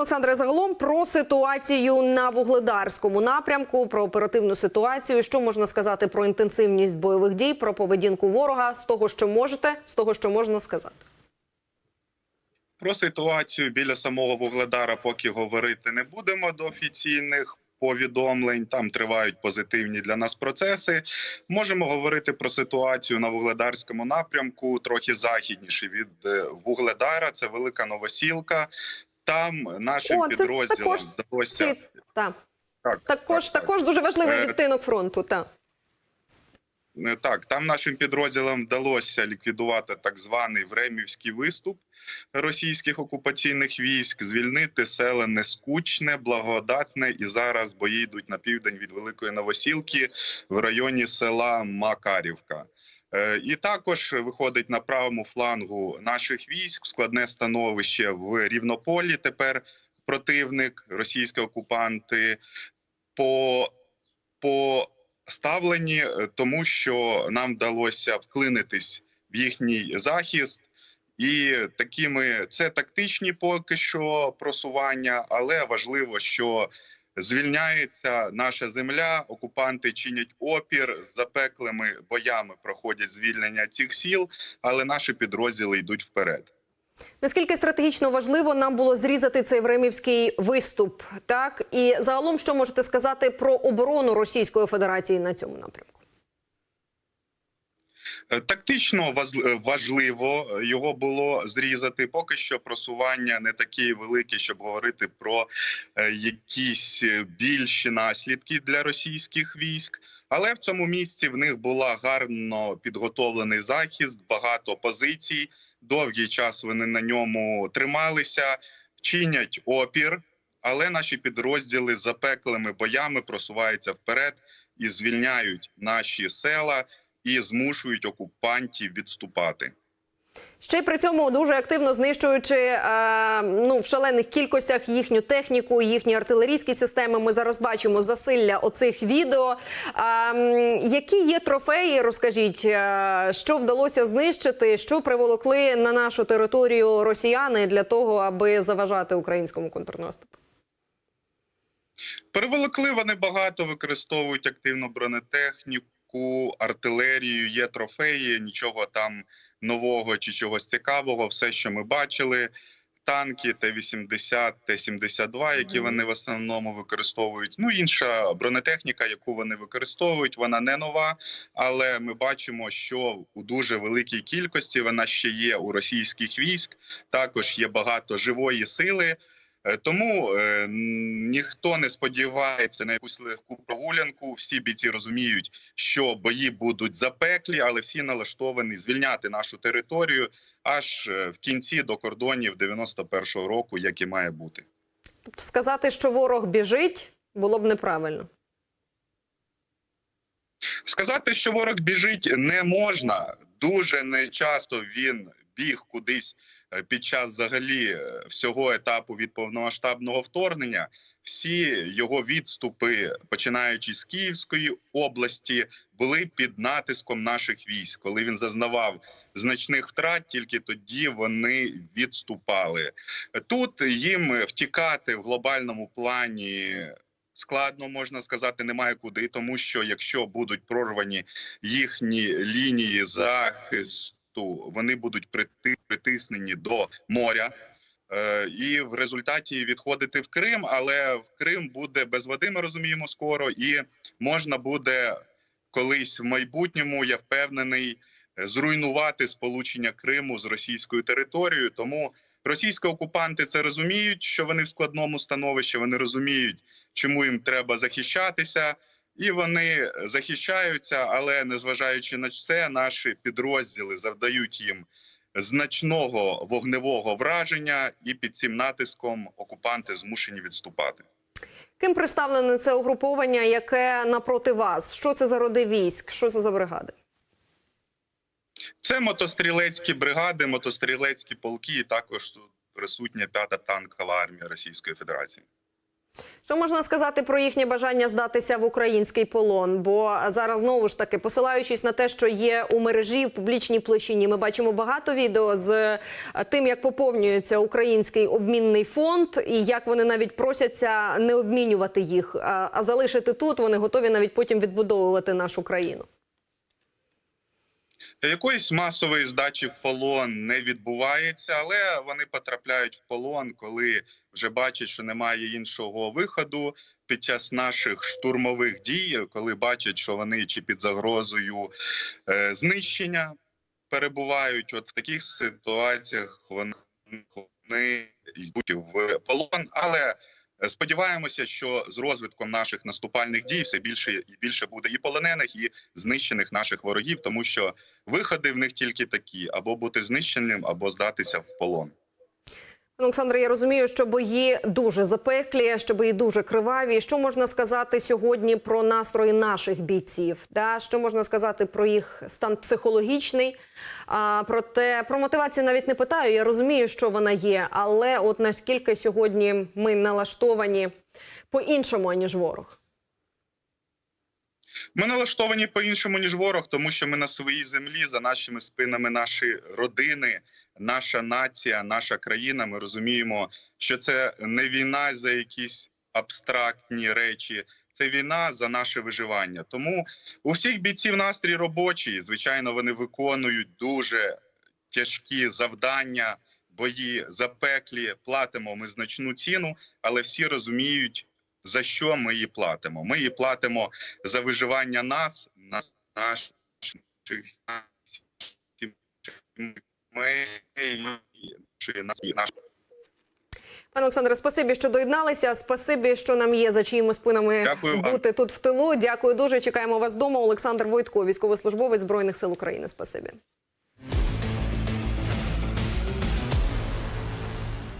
Олександре, загалом про ситуацію на вугледарському напрямку, про оперативну ситуацію. Що можна сказати про інтенсивність бойових дій, про поведінку ворога з того, що можете, з того, що можна сказати. Про ситуацію біля самого Вугледара поки говорити не будемо до офіційних повідомлень. Там тривають позитивні для нас процеси. Можемо говорити про ситуацію на Вугледарському напрямку, трохи західніше від е, Вугледара. Це велика новосілка. Там нашим О, це підрозділам також вдалося Ці, та. так, Також, так, так. також дуже важливий Е, відтинок фронту. Та. Е, Так, там нашим підрозділам вдалося ліквідувати так званий Времівський виступ російських окупаційних військ, звільнити села Нескучне, Благодатне, і зараз бої йдуть на південь від Великої Новосілки в районі села Макарівка. Е, І також виходить на правому флангу наших військ складне становище в Рівнополі. Тепер противник, російські окупанти по, по ставлені, е, тому що нам вдалося вклинитись в їхній захист. І такими це тактичні поки що просування, але важливо, що звільняється наша земля. Окупанти чинять опір з запеклими боями проходять звільнення цих сіл, але наші підрозділи йдуть вперед. Наскільки стратегічно важливо нам було зрізати цей времівський виступ, так і загалом, що можете сказати про оборону Російської Федерації на цьому напрямку? Е, Тактично е, важливо його було зрізати. Поки що просування не такі великі, щоб говорити про е, якісь е, більші наслідки для російських військ. Але в цьому місці в них була гарно підготовлений захист, багато позицій. Довгий час вони на ньому трималися, чинять опір. Але наші підрозділи запеклими боями просуваються вперед і звільняють наші села і змушують окупантів відступати. Ще й при цьому дуже активно знищуючи е, ну в шалених кількостях їхню техніку, їхні артилерійські системи. Ми зараз бачимо засилля оцих відео. Е, які є трофеї? Розкажіть, е, що вдалося знищити, що приволокли на нашу територію росіяни для того, аби заважати українському контрнаступу? Переволокли вони багато, використовують активно бронетехніку, артилерію, є трофеї, нічого там нового чи чогось цікавого. Все, що ми бачили. Танки Т-80, Т-72, які вони в основному використовують. Ну, інша бронетехніка, яку вони використовують, вона не нова, але ми бачимо, що у дуже великій кількості вона ще є у російських військ. Також є багато живої сили. Е, Тому е, ніхто не сподівається на якусь легку прогулянку. Всі бійці розуміють, що бої будуть запеклі, але всі налаштовані звільняти нашу територію аж е, в кінці до кордонів 91-го року, як і має бути. Тобто сказати, що ворог біжить, було б неправильно. Сказати, що ворог біжить, не можна. Дуже нечасто він біг кудись під час взагалі е, всього етапу від повномасштабного вторгнення. Всі його відступи, починаючи з Київської області, були під натиском наших військ. Коли він зазнавав значних втрат, тільки тоді вони відступали. Тут їм втікати в глобальному плані складно можна сказати, немає куди, тому що якщо будуть прорвані їхні лінії захисту, вони будуть прити- притиснені до моря. Е, І в результаті відходити в Крим, але в Крим буде без води. Ми розуміємо скоро, і можна буде колись в майбутньому, я впевнений, зруйнувати сполучення Криму з російською територією. Тому російські окупанти це розуміють, що вони в складному становищі. Вони розуміють, чому їм треба захищатися, і вони захищаються. Але незважаючи на це, наші підрозділи завдають їм значного вогневого враження, і під цим натиском окупанти змушені відступати. Ким представлене це угруповання, яке напроти вас? Що це за роди військ? Що це за бригади? Це мотострілецькі бригади, мотострілецькі полки, і також тут присутня п'ята танкова армія Російської Федерації. Що можна сказати про їхнє бажання здатися в український полон? Бо зараз знову ж таки, посилаючись на те, що є у мережі в публічній площині, ми бачимо багато відео з е, тим, як поповнюється український обмінний фонд, і як вони навіть просяться не обмінювати їх, а, а залишити тут. Вони готові навіть потім відбудовувати нашу країну. Якоїсь масової здачі в полон не відбувається, але вони потрапляють в полон, коли вже бачать, що немає іншого виходу під час наших штурмових дій, коли бачать, що вони чи під загрозою е, знищення перебувають. От в таких ситуаціях вони, вони йдуть в полон, але. Е, Сподіваємося, що з розвитком наших наступальних дій все більше і більше буде і полонених, і знищених наших ворогів, тому що виходи в них тільки такі: або бути знищеним, або здатися в полон. Олександр, я розумію, що бої дуже запеклі, що бої дуже криваві. Що можна сказати сьогодні про настрої наших бійців? Да? Що можна сказати про їх стан психологічний? А, Проте про мотивацію навіть не питаю. Я розумію, що вона є, але от наскільки сьогодні ми налаштовані по-іншому, аніж ворог? Ми налаштовані по-іншому ніж ворог, тому що ми на своїй землі за нашими спинами, наші родини, наша нація, наша країна. Ми розуміємо, що це не війна за якісь абстрактні речі. Це війна за наше виживання. Тому у всіх бійців настрій робочий. Звичайно, вони виконують дуже тяжкі завдання, бої запеклі. Платимо ми значну ціну, але всі розуміють, за що ми її платимо. Ми її платимо за виживання нас, нас наших ми, наші нації, наш Пане Олександре, спасибі, що доєдналися. Спасибі, що нам є за чиїми спинами Дякую вам. бути тут в тилу. Дякую дуже. Чекаємо вас вдома. Олександр Войтко, військовослужбовець збройних сил України. Спасибі.